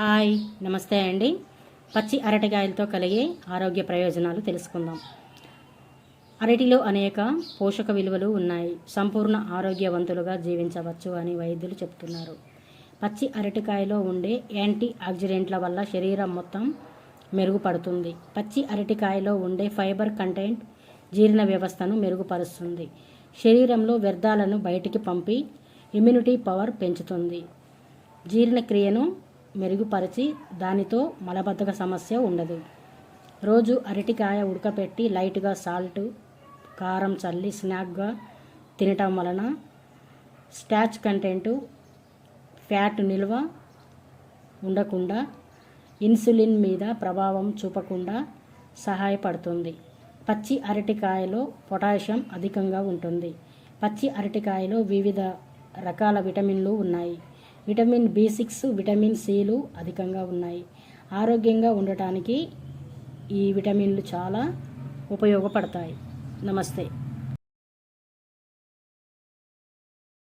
Hi నమస్తే అండి. పచ్చి అరటికాయలతో కలిగే ఆరోగ్య ప్రయోజనాలు తెలుసుకుందాం. అరటిలో అనేక పోషక విలువలు ఉన్నాయి. సంపూర్ణ ఆరోగ్యవంతులుగా జీవించవచ్చు అని వైద్యులు చెప్తున్నారు. పచ్చి అరటికాయలో ఉండే యాంటీ ఆక్సిడెంట్ల వల్ల శరీరం మొత్తం మెరుగుపడుతుంది. పచ్చి అరటికాయలో ఉండే ఫైబర్ కంటెంట్ జీర్ణ వ్యవస్థను మెరుగుపరుస్తుంది. శరీరంలో వ్యర్థాలను బయటికి పంపి ఇమ్యూనిటీ పవర్ పెంచుతుంది. జీర్ణక్రియను మెరుగుపరిచి దానితో మలబద్ధక సమస్య ఉండదు. రోజు అరటికాయ ఉడకపెట్టి లైట్గా సాల్ట్ కారం చల్లి స్నాక్గా తినటం వలన స్టాచ్ కంటెంటు ఫ్యాట్ నిల్వ ఉండకుండా ఇన్సులిన్ మీద ప్రభావం చూపకుండా సహాయపడుతుంది. పచ్చి అరటికాయలో పొటాషియం అధికంగా ఉంటుంది. పచ్చి అరటికాయలో వివిధ రకాల విటమిన్లు ఉన్నాయి. విటమిన్ బి సిక్స్ విటమిన్ సిలు అధికంగా ఉన్నాయి. ఆరోగ్యంగా ఉండటానికి ఈ విటమిన్లు చాలా ఉపయోగపడతాయి. నమస్తే.